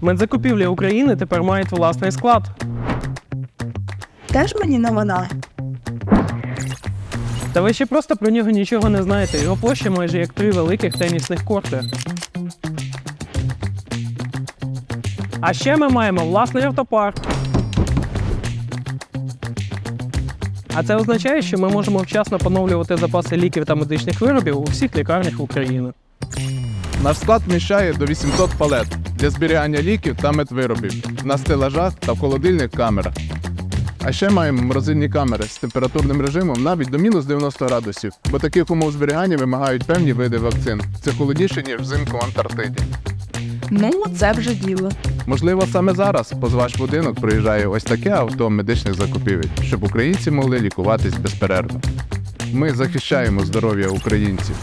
Медзакупівлі України тепер мають власний склад. Теж мені новина. Та ви ще просто про нього нічого не знаєте. Його площа майже як три великих тенісних корти. А ще ми маємо власний автопарк. А це означає, що ми можемо вчасно поновлювати запаси ліків та медичних виробів у всіх лікарнях України. Наш склад вміщає до 800 палет для зберігання ліків та медвиробів на стелажах та в холодильних камерах. А ще маємо морозильні камери з температурним режимом навіть до мінус 90 градусів, бо таких умов зберігання вимагають певні види вакцин. Це холодніше, ніж взимку в Антарктиді. Ну, це вже діло. Можливо, саме зараз повз ваш будинок проїжджає ось таке авто медичних закупівель, щоб українці могли лікуватись безперервно. Ми захищаємо здоров'я українців.